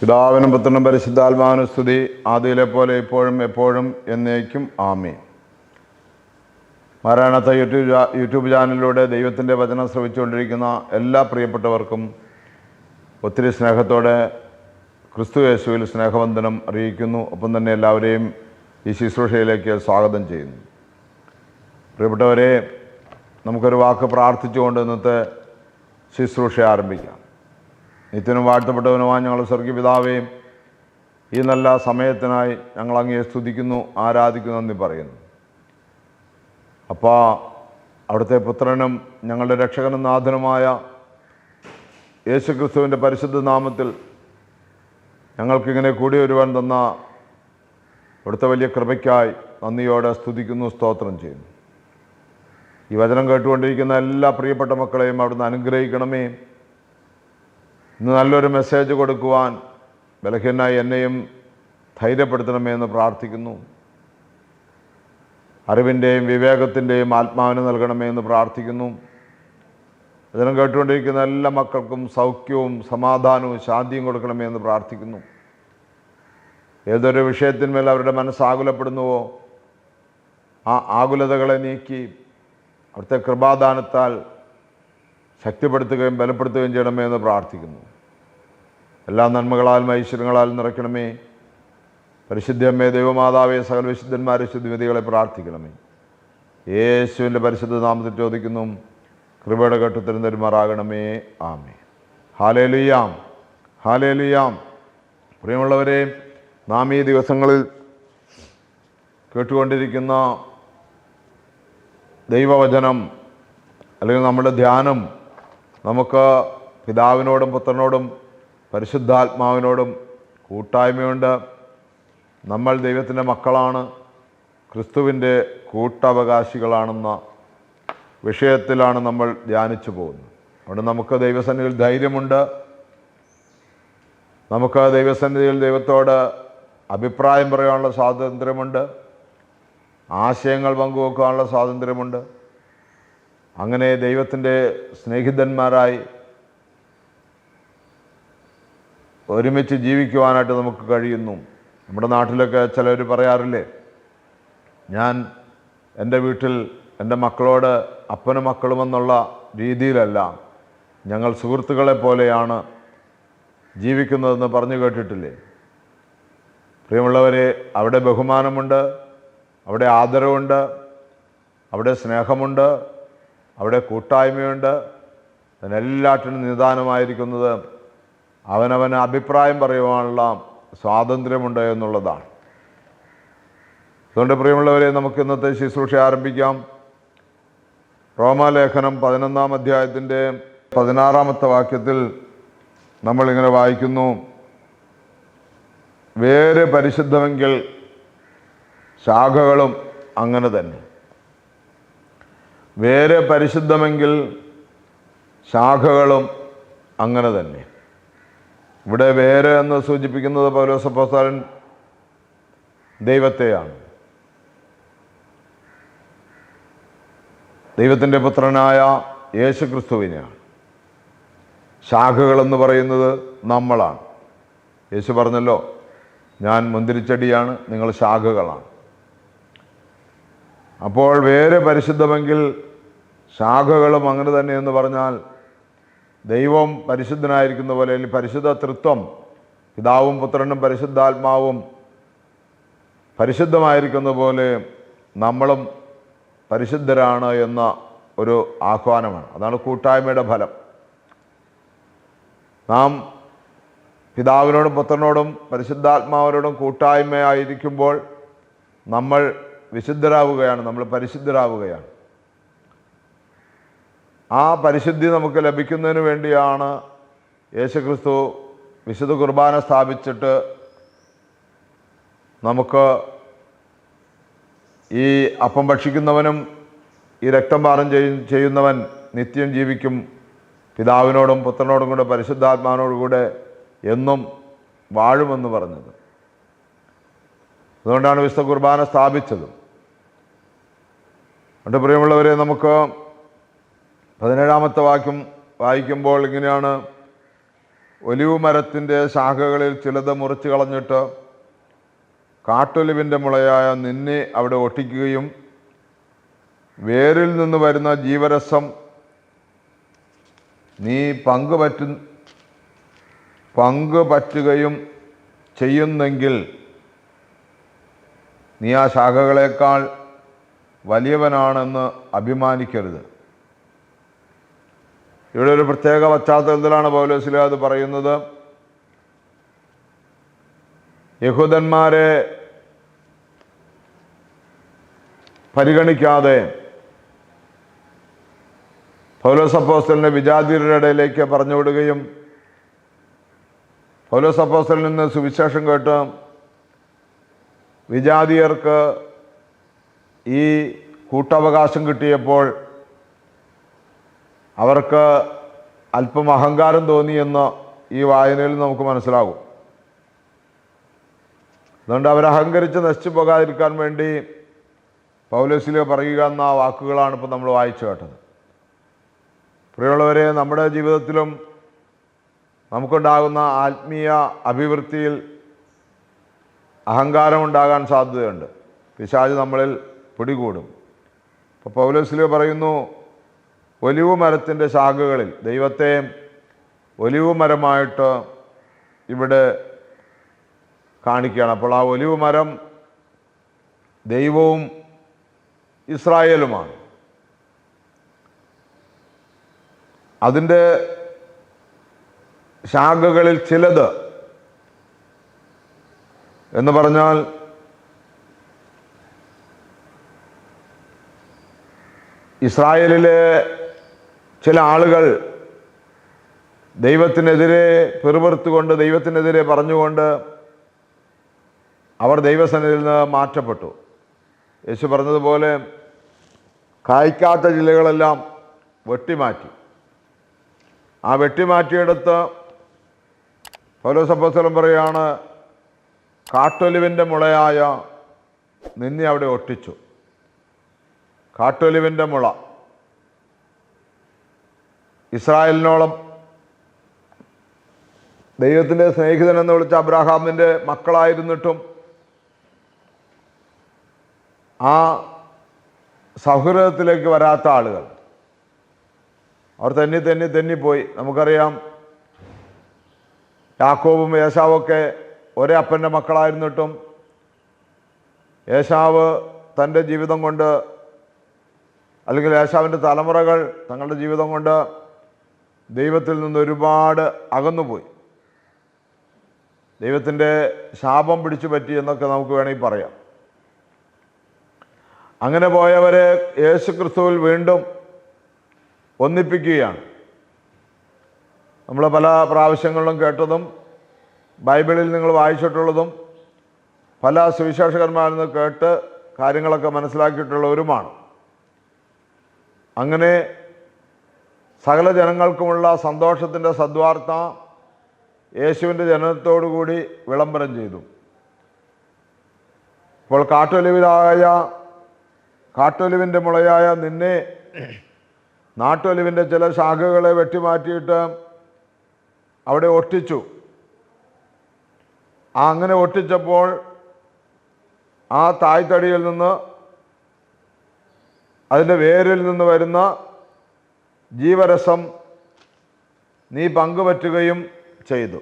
പിതാവിനും പുത്രനും പരിശുദ്ധാത്മാവിനും സ്തുതി. ആദിയിലെ പോലെ ഇപ്പോഴും എപ്പോഴും എന്നേക്കും ആമേ മാരായണത്തെ യൂട്യൂബ് യൂട്യൂബ് ചാനലിലൂടെ ദൈവത്തിന്റെ വചനം ശ്രവിച്ചുകൊണ്ടിരിക്കുന്ന എല്ലാ പ്രിയപ്പെട്ടവർക്കും ഒത്തിരി സ്നേഹത്തോടെ ക്രിസ്തു യേശുവിൽ സ്നേഹവന്ദനം അറിയിക്കുന്നു. ഒപ്പം തന്നെ എല്ലാവരെയും ഈ ശുശ്രൂഷയിലേക്ക് സ്വാഗതം ചെയ്യുന്നു. പ്രിയപ്പെട്ടവരെ നമുക്കൊരു വാക്ക് പ്രാർത്ഥിച്ചുകൊണ്ട് ഇന്നത്തെ ശുശ്രൂഷ ആരംഭിക്കാം. നിത്യനും വാഴ്ത്തപ്പെട്ടവനുമായി ഞങ്ങൾ സ്വർഗീയ ഈ നല്ല സമയത്തിനായി ഞങ്ങൾ അങ്ങേ സ്തുതിക്കുന്നു ആരാധിക്കുന്നു എന്ന് പറയുന്നു. അപ്പോൾ അവിടുത്തെ പുത്രനും ഞങ്ങളുടെ രക്ഷകനും നാഥനുമായ യേശുക്രിസ്തുവിന്റെ പരിശുദ്ധ നാമത്തിൽ ഞങ്ങൾക്കിങ്ങനെ കൂടി വരുവാൻ തന്ന അവിടുത്തെ വലിയ കൃപയ്ക്കായി നന്ദിയോടെ സ്തുതിക്കുന്നു സ്തോത്രം ചെയ്യുന്നു. ഈ വചനം കേട്ടുകൊണ്ടിരിക്കുന്ന എല്ലാ പ്രിയപ്പെട്ട മക്കളെയും അവിടുന്ന് അനുഗ്രഹിക്കണമേ. ഇന്ന് നല്ലൊരു മെസ്സേജ് കൊടുക്കുവാൻ ബലഹീനായി എന്നെയും ധൈര്യപ്പെടുത്തണമേ എന്ന് പ്രാർത്ഥിക്കുന്നു. അറിവിന്റെയും വിവേകത്തിന്റെയും ആത്മാവിന് നൽകണമേ എന്ന് പ്രാർത്ഥിക്കുന്നു. ഇതിനും കേട്ടുകൊണ്ടിരിക്കുന്ന എല്ലാ മക്കൾക്കും സൗഖ്യവും സമാധാനവും ശാന്തിയും കൊടുക്കണമേ എന്ന് പ്രാർത്ഥിക്കുന്നു. ഏതൊരു വിഷയത്തിന്മേൽ അവരുടെ മനസ്സ് ആകുലപ്പെടുന്നുവോ ആ ആകുലതകളെ നീക്കി അവിടുത്തെ കൃപാദാനത്താൽ ശക്തിപ്പെടുത്തുകയും ബലപ്പെടുത്തുകയും ചെയ്യണമേ എന്ന് പ്രാർത്ഥിക്കുന്നു. എല്ലാ നന്മകളാലും ഐശ്വര്യങ്ങളാലും നിറയ്ക്കണമേ. പരിശുദ്ധമ്മേ ദൈവമാതാവേ സകല വിശുദ്ധന്മാരെ ശുദ്ധിവിധികളെ പ്രാർത്ഥിക്കണമേ. യേശുവിന്റെ പരിശുദ്ധ നാമത്തിൽ ചോദിക്കുന്നു കൃപയുടെ ഘട്ടത്തിലും തരുമാറാകണമേ ആമേ ഹാലേലുയാം. ഹാലേലുയാം. പ്രിയമുള്ളവരെ നാം ഈ ദിവസങ്ങളിൽ കേട്ടുകൊണ്ടിരിക്കുന്ന ദൈവവചനം അല്ലെങ്കിൽ നമ്മുടെ ധ്യാനം നമുക്ക് പിതാവിനോടും പുത്രനോടും പരിശുദ്ധാത്മാവിനോടും കൂട്ടായ്മയുണ്ട്. നമ്മൾ ദൈവത്തിന്റെ മക്കളാണ്. ക്രിസ്തുവിന്റെ കൂട്ടവകാശികളാണെന്ന വിഷയത്തിലാണ് നമ്മൾ ധ്യാനിച്ചു പോകുന്നത്. അതുകൊണ്ട് നമുക്ക് ദൈവസന്നിധിയിൽ ധൈര്യമുണ്ട്. നമുക്ക് ദൈവസന്നിധിയിൽ ദൈവത്തോട് അഭിപ്രായം പറയാനുള്ള സ്വാതന്ത്ര്യമുണ്ട്. ആശയങ്ങൾ പങ്കുവെക്കാനുള്ള സ്വാതന്ത്ര്യമുണ്ട്. അങ്ങനെ ദൈവത്തിന്റെ സ്നേഹിതന്മാരായി ഒരുമിച്ച് ജീവിക്കുവാനായിട്ട് നമുക്ക് കഴിയുന്നു. നമ്മുടെ നാട്ടിലൊക്കെ ചിലർ പറയാറില്ലേ ഞാൻ എന്റെ വീട്ടിൽ എന്റെ മക്കളോട് അപ്പനും മക്കളുമെന്നുള്ള രീതിയിലല്ല ഞങ്ങൾ സുഹൃത്തുക്കളെ പോലെയാണ് ജീവിക്കുന്നതെന്ന് പറഞ്ഞു കേട്ടിട്ടില്ലേ? പ്രിയമുള്ളവരെ അവിടെ ബഹുമാനമുണ്ട് അവിടെ ആദരവുണ്ട് അവിടെ സ്നേഹമുണ്ട് അവിടെ കൂട്ടായ്മയുണ്ട്. അതിനെല്ലാറ്റിനും നിദാനമായിരിക്കുന്നത് അവനവന് അഭിപ്രായം പറയുവാനുള്ള സ്വാതന്ത്ര്യമുണ്ട് എന്നുള്ളതാണ്. അതുകൊണ്ട് പ്രിയമുള്ളവരെ നമുക്ക് ഇന്നത്തെ ശുശ്രൂഷ ആരംഭിക്കാം. റോമാലേഖനം പതിനൊന്നാം അധ്യായത്തിന്റെ പതിനാറാമത്തെ വാക്യത്തിൽ നമ്മളിങ്ങനെ വായിക്കുന്നു. വേര് പരിശുദ്ധമെങ്കിൽ ശാഖകളും അങ്ങനെ തന്നെ. വേര് പരിശുദ്ധമെങ്കിൽ ശാഖകളും അങ്ങനെ തന്നെ. ഇവിടെ വേര് എന്ന് സൂചിപ്പിക്കുന്നത് പൗലോസപ്പോസ്തലൻ ദൈവത്തെയാണ്. ദൈവത്തിന്റെ പുത്രനായ യേശു ക്രിസ്തുവിനെയാണ് ശാഖകളെന്ന് പറയുന്നത് നമ്മളാണ്. യേശു പറഞ്ഞല്ലോ ഞാൻ മുന്തിരിച്ചെടിയാണ് നിങ്ങൾ ശാഖകളാണ്. അപ്പോൾ വേര് പരിശുദ്ധമെങ്കിൽ ശാഖകളും അങ്ങനെ തന്നെ എന്ന് പറഞ്ഞാൽ ദൈവം പരിശുദ്ധനായിരിക്കുന്ന പോലെ അല്ലെങ്കിൽ പരിശുദ്ധ തൃത്വം പിതാവും പുത്രനും പരിശുദ്ധാത്മാവും പരിശുദ്ധമായിരിക്കുന്ന പോലെ നമ്മളും പരിശുദ്ധരാണ് എന്ന ഒരു ആഹ്വാനമാണ്. അതാണ് കൂട്ടായ്മയുടെ ഫലം. നാം പിതാവിനോടും പുത്രനോടും പരിശുദ്ധാത്മാവിനോടും കൂട്ടായ്മയായിരിക്കുമ്പോൾ നമ്മൾ വിശുദ്ധരാവുകയാണ് നമ്മൾ പരിശുദ്ധരാവുകയാണ്. ആ പരിശുദ്ധി നമുക്ക് ലഭിക്കുന്നതിന് വേണ്ടിയാണ് യേശുക്രിസ്തു വിശുദ്ധ കുർബാന സ്ഥാപിച്ചിട്ട് നമുക്ക് ഈ അപ്പം ഭക്ഷിക്കുന്നവനും ഈ രക്തം പാനം ചെയ് ചെയ്യുന്നവൻ നിത്യം ജീവിക്കും. പിതാവിനോടും പുത്രനോടും കൂടെ പരിശുദ്ധാത്മാവിനോടും കൂടെ എന്നും വാഴുമെന്ന് പറഞ്ഞത്. അതുകൊണ്ടാണ് വിശുദ്ധ കുർബാന സ്ഥാപിച്ചത്. അതുകൊണ്ട് പ്രിയമുള്ളവരെ നമുക്ക് പതിനേഴാമത്തെ വാക്യം വായിക്കുമ്പോൾ ഇങ്ങനെയാണ്. ഒലിവ് മരത്തിന്റെ ശാഖകളിൽ ചിലത് മുറിച്ച് കളഞ്ഞിട്ട് കാട്ടൊലിവിന്റെ മുളയായ നിന്നെ അവിടെ ഒട്ടിക്കുകയും വേരിൽ നിന്ന് വരുന്ന ജീവരസം നീ പങ്കുപറ്റു പങ്കുപറ്റുകയും ചെയ്യുന്നെങ്കിൽ നീ ആ ശാഖകളേക്കാൾ വലിയവനാണെന്ന് അഭിമാനിക്കരുത്. ഇവിടെ ഒരു പ്രത്യേക പശ്ചാത്തലത്തിലാണ് പൗലോസില അത് പറയുന്നത്? യഹൂദന്മാരെ പരിഗണിക്കാതെ പൗലോസ് അപ്പോസ്റ്റലിനെ വിജാതിരുടെ ഇടയിലേക്ക് പറഞ്ഞുവിടുകയും പൗലോസ് അപ്പോസ്റ്റലിൽ നിന്ന് സുവിശേഷം കേട്ട് വിജാതിയർക്ക് ഈ കൂട്ടവകാശം കിട്ടിയപ്പോൾ അവർക്ക് അല്പം അഹങ്കാരം തോന്നിയെന്ന് ഈ വായനയിൽ നമുക്ക് മനസ്സിലാകും. അതുകൊണ്ട് അവരഹങ്കരിച്ച് നശിച്ചു പോകാതിരിക്കാൻ വേണ്ടി പൗലോസിലെ പറയുക എന്ന വാക്കുകളാണ് ഇപ്പോൾ നമ്മൾ വായിച്ചു കേട്ടത്. പ്രിയമുള്ളവരെ നമ്മുടെ ജീവിതത്തിലും നമുക്കുണ്ടാകുന്ന ആത്മീയ അഭിവൃദ്ധിയിൽ അഹങ്കാരം ഉണ്ടാകാൻ സാധ്യതയുണ്ട്. പിശാജ് നമ്മളിൽ പിടികൂടും. ഇപ്പോൾ പൗലോസിലെ പറയുന്നു ഒലിവ് മരത്തിന്റെ ശാഖകളിൽ ദൈവത്തെ ഒലിവ് മരമായിട്ട് ഇവിടെ കാണിക്കുകയാണ്. അപ്പോൾ ആ ഒലിവ് മരം ദൈവവും ഇസ്രായേലുമാണ്. അതിന്റെ ശാഖകളിൽ ചിലത് എന്ന് പറഞ്ഞാൽ ഇസ്രായേലിലെ ചില ആളുകൾ ദൈവത്തിനെതിരെ പെറുപെറുത്തുകൊണ്ട് ദൈവത്തിനെതിരെ പറഞ്ഞുകൊണ്ട് അവർ ദൈവസന്നിധിയിൽ നിന്ന് മാറ്റപ്പെട്ടു. യേശു പറഞ്ഞതുപോലെ കായ്ക്കാത്ത ജില്ലകളെല്ലാം വെട്ടിമാറ്റി. ആ വെട്ടിമാറ്റിയെടുത്ത് പൗലോസപ്പോസ്തലം പറയാണ് കാട്ടൊലിവിന്റെ മുളയായ നിന്നെ അവിടെ ഒട്ടിച്ചു. കാട്ടൊലിവിന്റെ മുള. ഇസ്രായേലിനോളം ദൈവത്തിന്റെ സ്നേഹിതൻ എന്ന് വിളിച്ച അബ്രഹാമിന്റെ മക്കളായിരുന്നിട്ടും ആ സൗഹൃദത്തിലേക്ക് വരാത്ത ആളുകൾ. അവർ തെന്നി തെന്നി തെന്നിപ്പോയി നമുക്കറിയാം യാക്കോബും യേശാവൊക്കെ ഒരേ അപ്പന്റെ മക്കളായിരുന്നിട്ടും യേശാവ് തന്റെ ജീവിതം കൊണ്ട് അല്ലെങ്കിൽ യേശാവിന്റെ തലമുറകൾ തങ്ങളുടെ ജീവിതം കൊണ്ട് ദൈവത്തിൽ നിന്ന് ഒരുപാട് അകന്നുപോയി. ദൈവത്തിന്റെ ശാപം പിടിച്ചു പറ്റി എന്നൊക്കെ നമുക്ക് വേണമെങ്കിൽ പറയാം. അങ്ങനെ പോയവരെ യേശു ക്രിസ്തുവിൽ വീണ്ടും ഒന്നിപ്പിക്കുകയാണ്. നമ്മൾ പല പ്രാവശ്യങ്ങളിലും കേട്ടതും ബൈബിളിൽ നിങ്ങൾ വായിച്ചിട്ടുള്ളതും പല സുവിശേഷകന്മാരിൽ നിന്ന് കേട്ട് കാര്യങ്ങളൊക്കെ മനസ്സിലാക്കിയിട്ടുള്ളവരുമാണ്. അങ്ങനെ സകല ജനങ്ങൾക്കുമുള്ള സന്തോഷത്തിന്റെ സദ്വാർത്ത യേശുവിന്റെ ജനനത്തോടുകൂടി വിളംബരം ചെയ്തു. ഇപ്പോൾ കാട്ടൊലിവിലായ കാട്ടൊലിവിന്റെ മുളയായ നിന്നെ നാട്ടൊലിവിന്റെ ചില ശാഖകളെ വെട്ടിമാറ്റിയിട്ട് അവിടെ ഒട്ടിച്ചു. ആ അങ്ങനെ ഒട്ടിച്ചപ്പോൾ ആ തായ്തടിയിൽ നിന്ന് അതിന്റെ വേരിൽ നിന്ന് വരുന്ന ജീവരസം നീ പങ്കുപറ്റുകയും ചെയ്തു.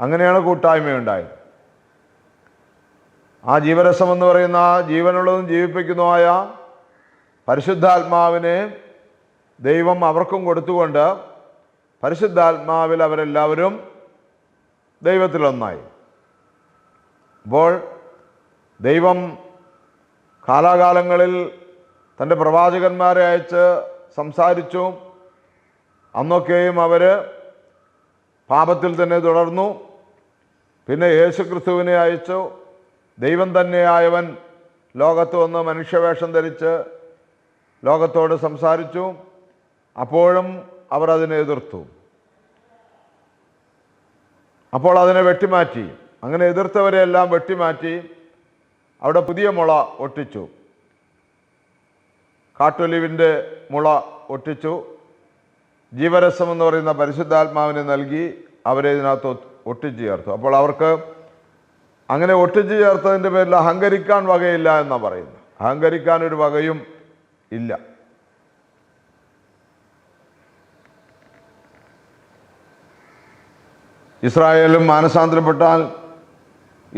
അങ്ങനെയാണ് കൂട്ടായ്മയുണ്ടായത്. ആ ജീവരസം എന്ന് പറയുന്ന ആ ജീവനുള്ളതും ജീവിപ്പിക്കുന്നതുമായ പരിശുദ്ധാത്മാവിനെ ദൈവം അവർക്കും കൊടുത്തുകൊണ്ട് പരിശുദ്ധാത്മാവിൽ അവരെല്ലാവരും ദൈവത്തിലൊന്നായി. അപ്പോൾ ദൈവം കാലാകാലങ്ങളിൽ തന്റെ പ്രവാചകന്മാരെ അയച്ച് സംസാരിച്ചു. അന്നൊക്കെയും അവർ പാപത്തിൽ തന്നെ തുടർന്നു. പിന്നെ യേശു ക്രിസ്തുവിനെ അയച്ചു. ദൈവം തന്നെയായവൻ ലോകത്ത് വന്ന് മനുഷ്യവേഷം ധരിച്ച് ലോകത്തോട് സംസാരിച്ചു. അപ്പോഴും അവർ അതിനെ എതിർത്തു. അപ്പോൾ അതിനെ വെട്ടിമാറ്റി. അങ്ങനെ എതിർത്തവരെയെല്ലാം വെട്ടിമാറ്റി അവിടെ പുതിയ മുള ഒട്ടിച്ചു. കാട്ടൊലിവിന്റെ മുള ഒട്ടിച്ചു. ജീവരസം എന്ന് പറയുന്ന പരിശുദ്ധാത്മാവിനെ നൽകി അവരെ ഇതിനകത്ത് ഒട്ടിച്ചു ചേർത്തു. അപ്പോൾ അവർക്ക് അങ്ങനെ ഒട്ടിച്ചു ചേർത്തതിന്റെ പേരിൽ അഹങ്കരിക്കാൻ വകയില്ല എന്നാണ് പറയുന്നത്. അഹങ്കരിക്കാൻ ഒരു വകയും ഇല്ല. ഇസ്രായേലും മാനസാന്തരപ്പെട്ടാൽ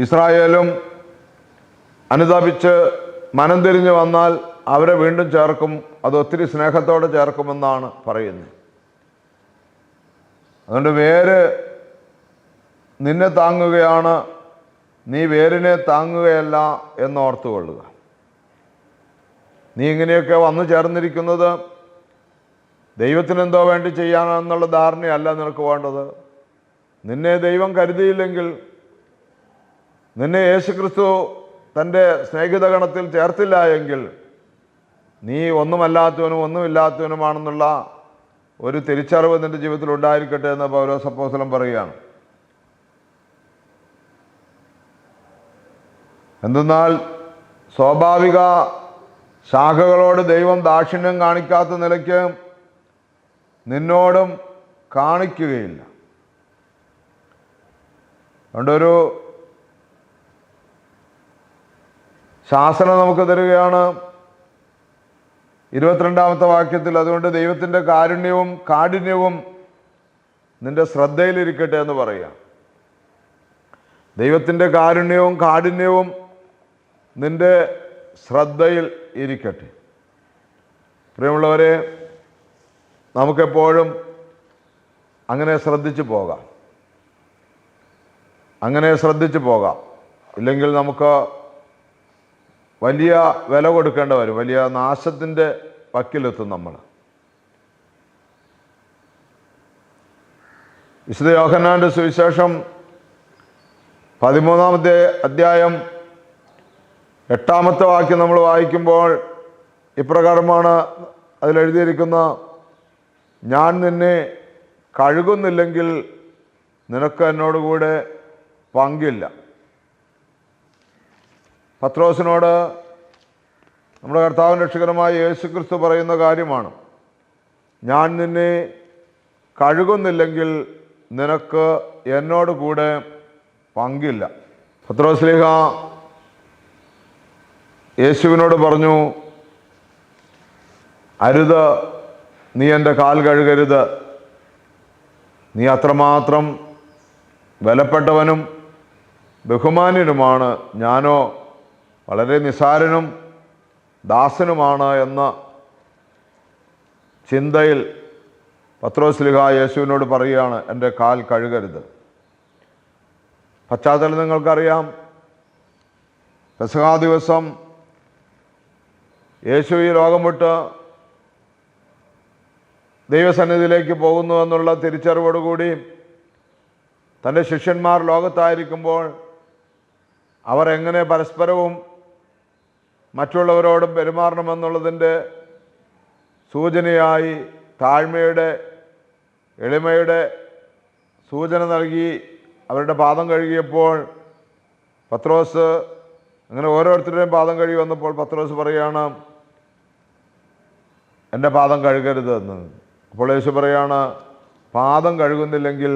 ഇസ്രായേലും അനുതാപിച്ച് മനം തിരിഞ്ഞു വന്നാൽ അവരെ വീണ്ടും ചേർക്കും അത് ഒത്തിരി സ്നേഹത്തോടെ ചേർക്കുമെന്നാണ് പറയുന്നത്. അതുകൊണ്ട് വേര് നിന്നെ താങ്ങുകയാണ് നീ വേരിനെ താങ്ങുകയല്ല എന്നോർത്തുകൊള്ളുക. നീ ഇങ്ങനെയൊക്കെ വന്നു ചേർന്നിരിക്കുന്നത് ദൈവത്തിനെന്തോ വേണ്ടി ചെയ്യാനെന്നുള്ള ധാരണയല്ല നിനക്ക് വേണ്ടത്. നിന്നെ ദൈവം കരുതിയില്ലെങ്കിൽ നിന്നെ യേശുക്രിസ്തു തന്റെ സ്നേഹിതഗണത്തിൽ ചേർത്തില്ല എങ്കിൽ നീ ഒന്നുമല്ലാത്തവനും ഒന്നുമില്ലാത്തവനുമാണെന്നുള്ള ഒരു തിരിച്ചറിവ് നിന്റെ ജീവിതത്തിൽ ഉണ്ടായിരിക്കട്ടെ എന്ന് പൗലോസ് അപ്പോസ്തലൻ പറയുകയാണ്. എന്തെന്നാൽ സ്വാഭാവിക ശാഖകളോട് ദൈവം ദാക്ഷിണ്യം കാണിക്കാത്ത നിലയ്ക്ക് നിന്നോടും കാണിക്കുകയില്ല. അതുകൊണ്ടൊരു ശാസനം നമുക്ക് തരികയാണ്. ഇരുപത്തിരണ്ടാമത്തെ വാക്യത്തിൽ അതുകൊണ്ട് ദൈവത്തിന്റെ കാരുണ്യവും കാഠിന്യവും നിന്റെ ശ്രദ്ധയിലിരിക്കട്ടെ എന്ന് പറയാം ദൈവത്തിന്റെ കാരുണ്യവും കാഠിന്യവും നിന്റെ ശ്രദ്ധയിൽ ഇരിക്കട്ടെ. പ്രിയമുള്ളവരെ നമുക്കെപ്പോഴും അങ്ങനെ ശ്രദ്ധിച്ചു പോകാം. അങ്ങനെ ശ്രദ്ധിച്ചു പോകാം. ഇല്ലെങ്കിൽ നമുക്ക് വലിയ വില കൊടുക്കേണ്ട വരും വലിയ നാശത്തിന്റെ വക്കിലെത്തും നമ്മൾ. വിശുദ്ധ യോഹന്നാന്റെ സുവിശേഷം പതിമൂന്നാമത്തെ അധ്യായം എട്ടാമത്തെ വാക്യം നമ്മൾ വായിക്കുമ്പോൾ ഇപ്രകാരമാണ് അതിലെഴുതിയിരിക്കുന്ന ഞാൻ നിന്നെ കഴുകുന്നില്ലെങ്കിൽ നിനക്ക് എന്നോടുകൂടെ പങ്കില്ല. പത്രോസിനോട് നമ്മുടെ കർത്താവിൻ രക്ഷകരമായ യേശു ക്രിസ്തു പറയുന്ന കാര്യമാണ്. ഞാൻ നിന്നെ കഴുകുന്നില്ലെങ്കിൽ നിനക്ക് എന്നോട് കൂടെ പങ്കില്ല. പത്രോസ്ലിഹ യേശുവിനോട് പറഞ്ഞു അരുത് നീ എന്റെ കാൽ കഴുകരുത്. നീ അത്രമാത്രം വിലപ്പെട്ടവനും ബഹുമാന്യനുമാണ്. ഞാനോ വളരെ നിസാരനും ദാസനുമാണ് എന്ന ചിന്തയിൽ പത്രോസ്ലിഹ യേശുവിനോട് പറയുകയാണ് എന്റെ കാൽ കഴുകരുത്. പശ്ചാത്തലം നിങ്ങൾക്കറിയാം പെസഹാ ദിവസം യേശു ഈ ലോകം വിട്ട് ദൈവസന്നിധിയിലേക്ക് പോകുന്നു എന്നുള്ള തിരിച്ചറിവോടുകൂടി തന്റെ ശിഷ്യന്മാർ ലോകത്തായിരിക്കുമ്പോൾ അവർ എങ്ങനെ പരസ്പരവും മറ്റുള്ളവരോടും പെരുമാറണമെന്നുള്ളതിന്റെ സൂചനയായി താഴ്മയുടെ എളിമയുടെ സൂചന നൽകി അവരുടെ പാദം കഴുകിയപ്പോൾ പത്രോസ് അങ്ങനെ ഓരോരുത്തരുടെയും പാദം കഴുകി വന്നപ്പോൾ പത്രോസ് പറയുകയാണ് എന്റെ പാദം കഴുകരുത് എന്ന്. അപ്പോൾ യേശു പറയാണ് പാദം കഴുകുന്നില്ലെങ്കിൽ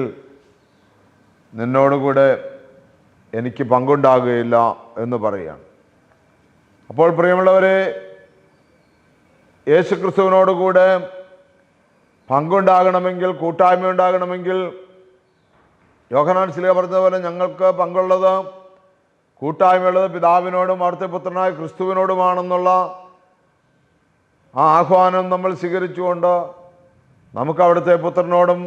നിന്നോടുകൂടെ എനിക്ക് പങ്കുണ്ടാകുകയില്ല എന്ന് പറയുകയാണ് അപ്പോൾ പ്രിയമുള്ളവരെ യേശുക്രിസ്തുവിനോടുകൂടെ ക്രിസ്തുവിനോട് കൂടെ പങ്കുണ്ടാകണമെങ്കിൽ കൂട്ടായ്മ ഉണ്ടാകണമെങ്കിൽ യോഹനാൻ സ്ലിഹ പറഞ്ഞതുപോലെ ഞങ്ങൾക്ക് പങ്കുള്ളത് കൂട്ടായ്മയുള്ളത് പിതാവിനോടും അർത്ഥപുത്രനായ പുത്രനായ ക്രിസ്തുവിനോടുമാണെന്നുള്ള ആ ആഹ്വാനം നമ്മൾ സ്വീകരിച്ചുകൊണ്ട് നമുക്ക് അവിടുത്തെ പുത്രനോടും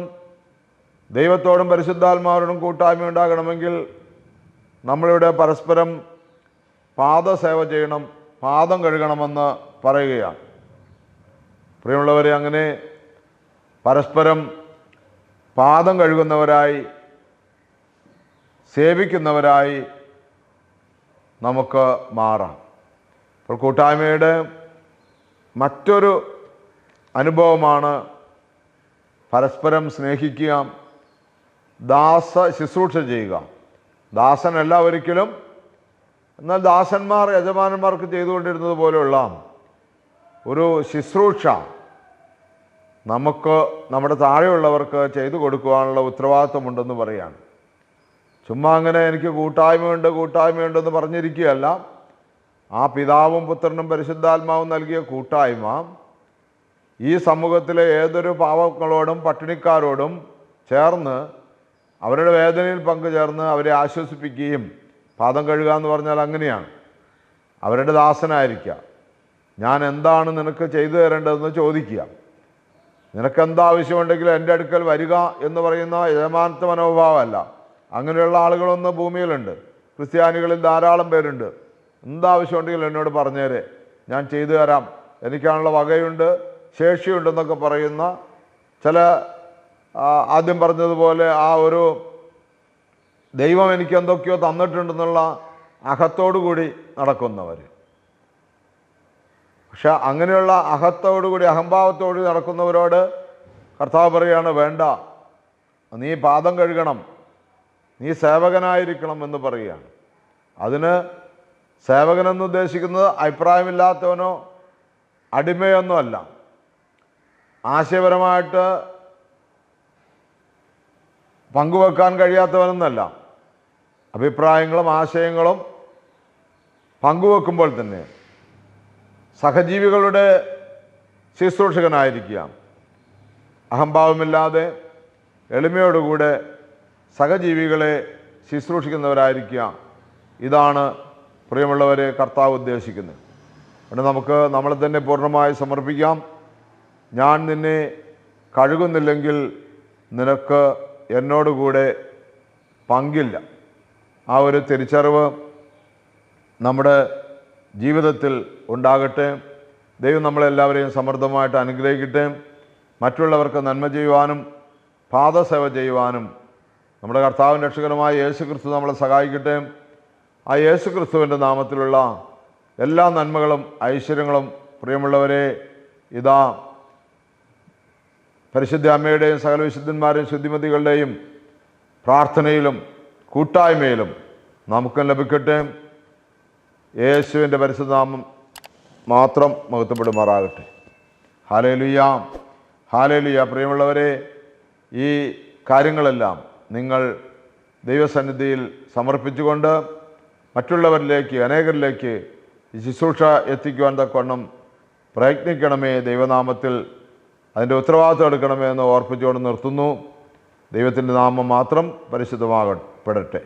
ദൈവത്തോടും പരിശുദ്ധാത്മാവരോടും കൂട്ടായ്മ ഉണ്ടാകണമെങ്കിൽ നമ്മളിവിടെ പരസ്പരം പാദസേവ ചെയ്യണം പാദം കഴുകണമെന്ന് പറയുകയാണ്. പ്രിയമുള്ളവരെ അങ്ങനെ പരസ്പരം പാദം കഴുകുന്നവരായി സേവിക്കുന്നവരായി നമുക്ക് മാറാം. ഇപ്പോൾ കൂട്ടായ്മയുടെ മറ്റൊരു അനുഭവമാണ് പരസ്പരം സ്നേഹിക്കുക ദാസ ശുശ്രൂഷ ചെയ്യുക. ദാസനല്ല ഒരിക്കലും എന്നാൽ ദാസന്മാർ യജമാനന്മാർക്ക് ചെയ്തുകൊണ്ടിരുന്നത് പോലെയുള്ള ഒരു ശുശ്രൂഷ നമുക്ക് നമ്മുടെ താഴെയുള്ളവർക്ക് ചെയ്തു കൊടുക്കുവാനുള്ള ഉത്തരവാദിത്വമുണ്ടെന്ന് പറയാണ്. ചുമ്മാ അങ്ങനെ എനിക്ക് കൂട്ടായ്മയുണ്ട് കൂട്ടായ്മയുണ്ടെന്ന് പറഞ്ഞിരിക്കുകയല്ല. ആ പിതാവും പുത്രനും പരിശുദ്ധാത്മാവും നൽകിയ കൂട്ടായ്മ ഈ സമൂഹത്തിലെ ഏതൊരു പാവങ്ങളോടും പട്ടിണിക്കാരോടും ചേർന്ന് അവരുടെ വേദനയിൽ പങ്കുചേർന്ന് അവരെ ആശ്വസിപ്പിക്കുകയും പാദം കഴുകുക എന്ന് പറഞ്ഞാൽ അങ്ങനെയാണ്. അവരുടെ ദാസനായിരിക്കുക. ഞാൻ എന്താണ് നിനക്ക് ചെയ്തു തരേണ്ടതെന്ന് ചോദിക്കുക. നിനക്ക് എന്താ ആവശ്യമുണ്ടെങ്കിലും എന്റെ അടുക്കൽ വരിക എന്ന് പറയുന്ന യജമാനത്വ മനോഭാവമല്ല. അങ്ങനെയുള്ള ആളുകളൊന്ന് ഭൂമിയിലുണ്ട്. ക്രിസ്ത്യാനികളിൽ ധാരാളം പേരുണ്ട്. എന്താവശ്യമുണ്ടെങ്കിലും എന്നോട് പറഞ്ഞേരെ. ഞാൻ ചെയ്തു തരാം. എനിക്കാണുള്ള വകയുണ്ട് ശേഷിയുണ്ടെന്നൊക്കെ പറയുന്ന ചില ആദ്യം പറഞ്ഞതുപോലെ ആ ഒരു ദൈവം എനിക്ക് എന്തൊക്കെയോ തന്നിട്ടുണ്ടെന്നുള്ള അഹത്തോടു കൂടി നടക്കുന്നവർ പക്ഷെ അങ്ങനെയുള്ള അഹത്തോടുകൂടി അഹംഭാവത്തോടുകൂടി നടക്കുന്നവരോട് കർത്താവ് പറയാണ് വേണ്ട നീ പാദം കഴുകണം നീ സേവകനായിരിക്കണം എന്ന് പറയുകയാണ്. അതിന് സേവകനെന്ന് ഉദ്ദേശിക്കുന്നത് അഭിപ്രായമില്ലാത്തവനോ അടിമയൊന്നും അല്ല. ആശയപരമായിട്ട് പങ്കുവെക്കാൻ കഴിയാത്തവനൊന്നല്ല. അഭിപ്രായങ്ങളും ആശയങ്ങളും പങ്കുവെക്കുമ്പോൾ തന്നെ സഹജീവികളുടെ ശുശ്രൂഷകനായിരിക്കുക അഹംഭാവമില്ലാതെ എളിമയോടുകൂടെ സഹജീവികളെ ശുശ്രൂഷിക്കുന്നവരായിരിക്കുക ഇതാണ് പ്രിയമുള്ളവരെ കർത്താവ് ഉദ്ദേശിക്കുന്നത്. അതുകൊണ്ട് നമുക്ക് നമ്മളെ തന്നെ പൂർണമായി സമർപ്പിക്കാം. ഞാൻ നിന്നെ കഴുകുന്നില്ലെങ്കിൽ നിനക്ക് എന്നോടുകൂടെ പങ്കില്ല. ആ ഒരു തിരിച്ചറിവ് നമ്മുടെ ജീവിതത്തിൽ ഉണ്ടാകട്ടെ. ദൈവം നമ്മളെല്ലാവരെയും സമൃദ്ധമായിട്ട് അനുഗ്രഹിക്കട്ടെ. മറ്റുള്ളവർക്ക് നന്മ ചെയ്യുവാനും പാദസേവ ചെയ്യുവാനും നമ്മുടെ കർത്താവിൻ രക്ഷകനുമായ യേശു ക്രിസ്തു നമ്മളെ സഹായിക്കട്ടെ. ആ യേശു ക്രിസ്തുവിന്റെ നാമത്തിലുള്ള എല്ലാ നന്മകളും ഐശ്വര്യങ്ങളും പ്രിയമുള്ളവരെ ഇതാ പരിശുദ്ധ അമ്മയുടെയും സകല വിശുദ്ധന്മാരെയും ശുദ്ധിമതികളുടെയും പ്രാർത്ഥനയിലും കൂട്ടായ്മയിലും നമുക്കും ലഭിക്കട്ടെ. യേശുവിന്റെ പരിശുദ്ധനാമം മാത്രം മഹത്വപ്പെടുമാറാകട്ടെ. ഹാലേലുയ ഹാലേലുയ പ്രിയമുള്ളവരെ ഈ കാര്യങ്ങളെല്ലാം നിങ്ങൾ ദൈവസന്നിധിയിൽ സമർപ്പിച്ചുകൊണ്ട് മറ്റുള്ളവരിലേക്ക് അനേകരിലേക്ക് ശുശ്രൂഷ എത്തിക്കുവാൻ തക്കവണ്ണം പ്രയത്നിക്കണമേ ദൈവനാമത്തിൽ. അതിന്റെ ഉത്തരവാദിത്വം എടുക്കണമേ എന്ന് ഓർപ്പിച്ചുകൊണ്ട് നിർത്തുന്നു. ദൈവത്തിന്റെ നാമം മാത്രം പരിശുദ്ധമാകപ്പെടട്ടെ.